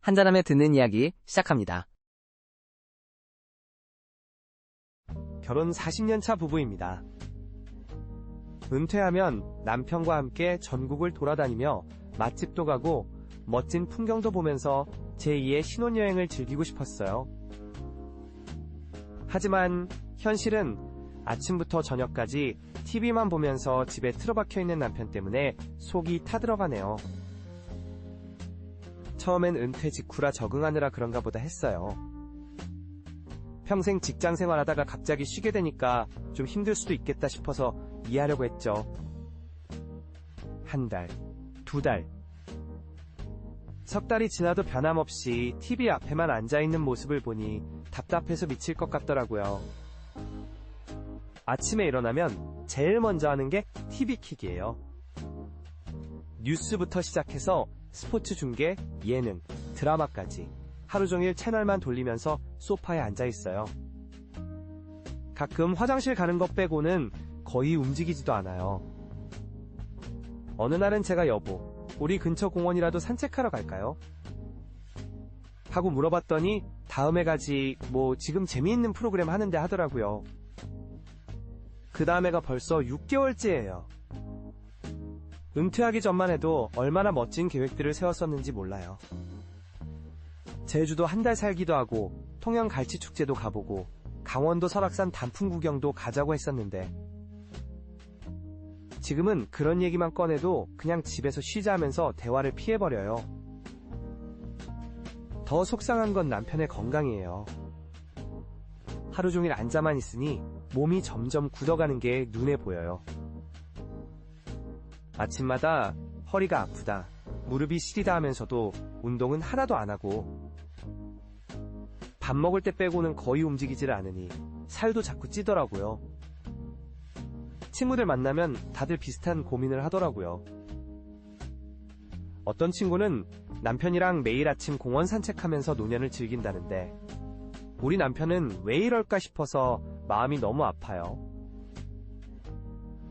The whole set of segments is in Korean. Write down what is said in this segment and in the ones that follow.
한잔하며 듣는 이야기 시작합니다. 결혼 40년 차 부부입니다. 은퇴하면 남편과 함께 전국을 돌아다니며 맛집도 가고 멋진 풍경도 보면서 제2의 신혼여행을 즐기고 싶었어요. 하지만 현실은 아침부터 저녁까지 TV만 보면서 집에 틀어박혀 있는 남편 때문에 속이 타들어가네요. 처음엔 은퇴 직후라 적응하느라 그런가 보다 했어요. 평생 직장 생활하다가 갑자기 쉬게 되니까 좀 힘들 수도 있겠다 싶어서 이해하려고 했죠. 한 달, 두 달. 석 달이 지나도 변함없이 TV 앞에만 앉아있는 모습을 보니 답답해서 미칠 것 같더라고요. 아침에 일어나면 제일 먼저 하는 게 TV 킥이에요. 뉴스부터 시작해서 스포츠 중계, 예능, 드라마까지 하루 종일 채널만 돌리면서 소파에 앉아 있어요. 가끔 화장실 가는 것 빼고는 거의 움직이지도 않아요. 어느 날은 제가 여보, 우리 근처 공원이라도 산책하러 갈까요? 하고 물어봤더니 다음에 가지, 뭐 지금 재미있는 프로그램 하는데 하더라고요. 그 다음에가 벌써 6개월째예요. 은퇴하기 전만 해도 얼마나 멋진 계획들을 세웠었는지 몰라요. 제주도 한 달 살기도 하고 통영 갈치 축제도 가보고 강원도 설악산 단풍 구경도 가자고 했었는데 지금은 그런 얘기만 꺼내도 그냥 집에서 쉬자 하면서 대화를 피해버려요. 더 속상한 건 남편의 건강이에요. 하루 종일 앉아만 있으니 몸이 점점 굳어가는 게 눈에 보여요. 아침마다 허리가 아프다, 무릎이 시리다 하면서도 운동은 하나도 안 하고 밥 먹을 때 빼고는 거의 움직이질 않으니 살도 자꾸 찌더라고요. 친구들 만나면 다들 비슷한 고민을 하더라고요. 어떤 친구는 남편이랑 매일 아침 공원 산책하면서 노년을 즐긴다는데 우리 남편은 왜 이럴까 싶어서 마음이 너무 아파요.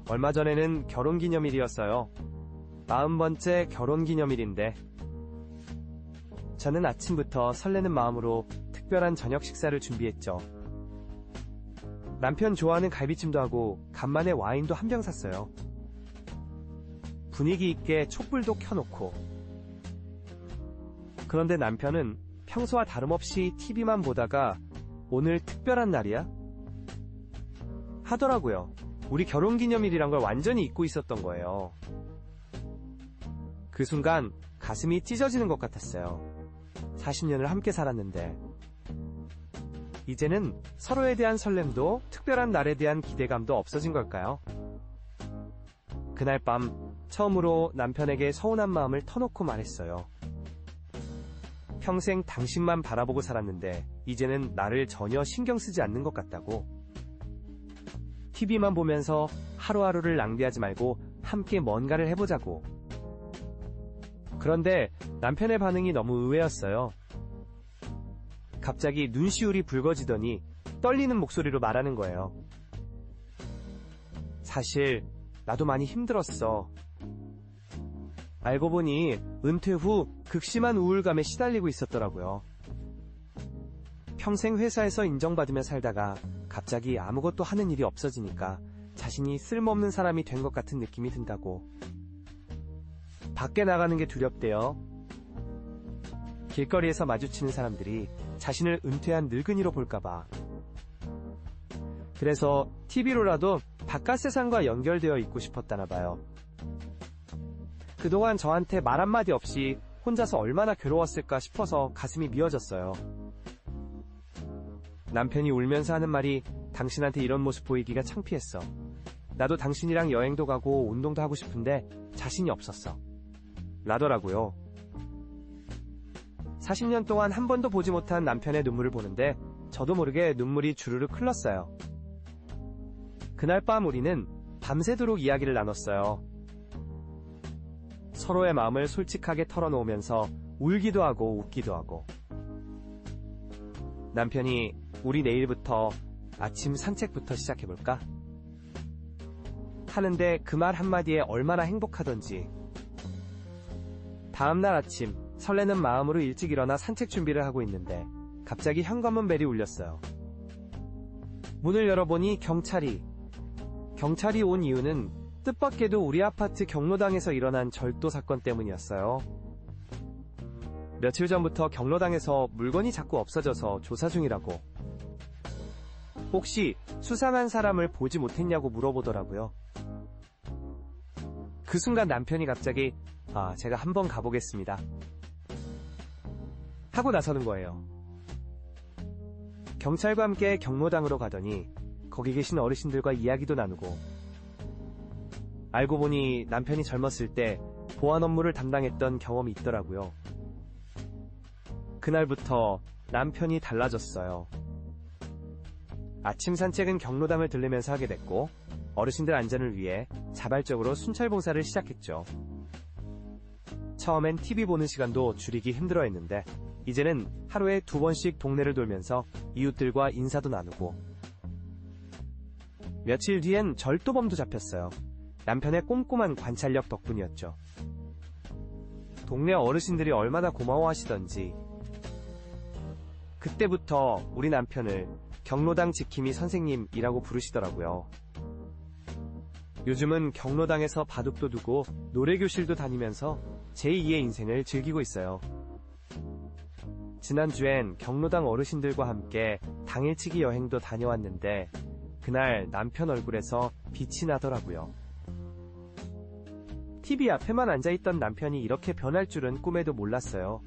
얼마 전에는 결혼기념일이었어요. 40번째 결혼기념일인데 저는 아침부터 설레는 마음으로 특별한 저녁 식사를 준비했죠. 남편 좋아하는 갈비찜도 하고 간만에 와인도 한 병 샀어요. 분위기 있게 촛불도 켜놓고 그런데 남편은 평소와 다름없이 TV만 보다가 오늘 특별한 날이야? 하더라고요. 우리 결혼기념일이란 걸 완전히 잊고 있었던 거예요. 그 순간 가슴이 찢어지는 것 같았어요. 40년을 함께 살았는데 이제는 서로에 대한 설렘도 특별한 날에 대한 기대감도 없어진 걸까요? 그날 밤 처음으로 남편에게 서운한 마음을 터놓고 말했어요. 평생 당신만 바라보고 살았는데 이제는 나를 전혀 신경 쓰지 않는 것 같다고. TV만 보면서 하루하루를 낭비하지 말고 함께 뭔가를 해보자고. 그런데 남편의 반응이 너무 의외였어요. 갑자기 눈시울이 붉어지더니 떨리는 목소리로 말하는 거예요. 사실 나도 많이 힘들었어. 알고 보니 은퇴 후 극심한 우울감에 시달리고 있었더라고요. 평생 회사에서 인정받으며 살다가 갑자기 아무것도 하는 일이 없어지니까 자신이 쓸모없는 사람이 된 것 같은 느낌이 든다고. 밖에 나가는 게 두렵대요. 길거리에서 마주치는 사람들이 자신을 은퇴한 늙은이로 볼까봐. 그래서 TV로라도 바깥 세상과 연결되어 있고 싶었다나 봐요. 그동안 저한테 말 한마디 없이 혼자서 얼마나 괴로웠을까 싶어서 가슴이 미어졌어요. 남편이 울면서 하는 말이 당신한테 이런 모습 보이기가 창피했어. 나도 당신이랑 여행도 가고 운동도 하고 싶은데 자신이 없었어. 라더라고요. 40년 동안 한 번도 보지 못한 남편의 눈물을 보는데 저도 모르게 눈물이 주르륵 흘렀어요. 그날 밤 우리는 밤새도록 이야기를 나눴어요. 서로의 마음을 솔직하게 털어놓으면서 울기도 하고 웃기도 하고. 남편이 우리 내일부터 아침 산책부터 시작해볼까? 하는데 그 말 한마디에 얼마나 행복하던지. 다음날 아침 설레는 마음으로 일찍 일어나 산책 준비를 하고 있는데 갑자기 현관문 벨이 울렸어요. 문을 열어보니 경찰이 경찰이 온 이유는 뜻밖에도 우리 아파트 경로당에서 일어난 절도 사건 때문이었어요. 며칠 전부터 경로당에서 물건이 자꾸 없어져서 조사 중이라고. 혹시 수상한 사람을 보지 못했냐고 물어보더라고요. 그 순간 남편이 갑자기 아, 제가 한번 가보겠습니다. 하고 나서는 거예요. 경찰과 함께 경로당으로 가더니 거기 계신 어르신들과 이야기도 나누고 알고 보니 남편이 젊었을 때 보안 업무를 담당했던 경험이 있더라고요. 그날부터 남편이 달라졌어요. 아침 산책은 경로당을 들르면서 하게 됐고 어르신들 안전을 위해 자발적으로 순찰 봉사를 시작했죠. 처음엔 TV 보는 시간도 줄이기 힘들어 했는데 이제는 하루에 두 번씩 동네를 돌면서 이웃들과 인사도 나누고 며칠 뒤엔 절도범도 잡혔어요. 남편의 꼼꼼한 관찰력 덕분이었죠. 동네 어르신들이 얼마나 고마워하시던지 그때부터 우리 남편을 경로당 지킴이 선생님이라고 부르시더라고요. 요즘은 경로당에서 바둑도 두고 노래교실도 다니면서 제2의 인생을 즐기고 있어요. 지난주엔 경로당 어르신들과 함께 당일치기 여행도 다녀왔는데 그날 남편 얼굴에서 빛이 나더라고요. TV 앞에만 앉아있던 남편이 이렇게 변할 줄은 꿈에도 몰랐어요.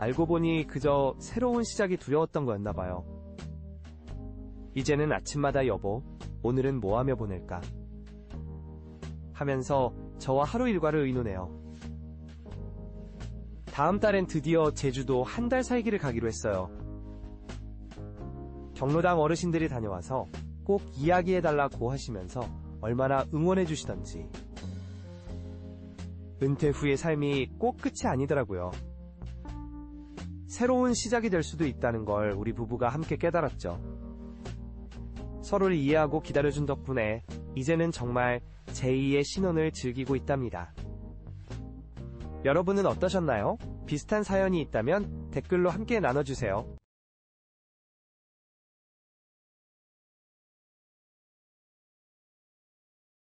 알고 보니 그저 새로운 시작이 두려웠던 거였나 봐요. 이제는 아침마다 여보, 오늘은 뭐 하며 보낼까? 하면서 저와 하루 일과를 의논해요. 다음 달엔 드디어 제주도 한 달 살기를 가기로 했어요. 경로당 어르신들이 다녀와서 꼭 이야기해달라고 하시면서 얼마나 응원해주시던지. 은퇴 후의 삶이 꼭 끝이 아니더라고요. 새로운 시작이 될 수도 있다는 걸 우리 부부가 함께 깨달았죠. 서로를 이해하고 기다려준 덕분에 이제는 정말 제2의 신혼을 즐기고 있답니다. 여러분은 어떠셨나요? 비슷한 사연이 있다면 댓글로 함께 나눠주세요.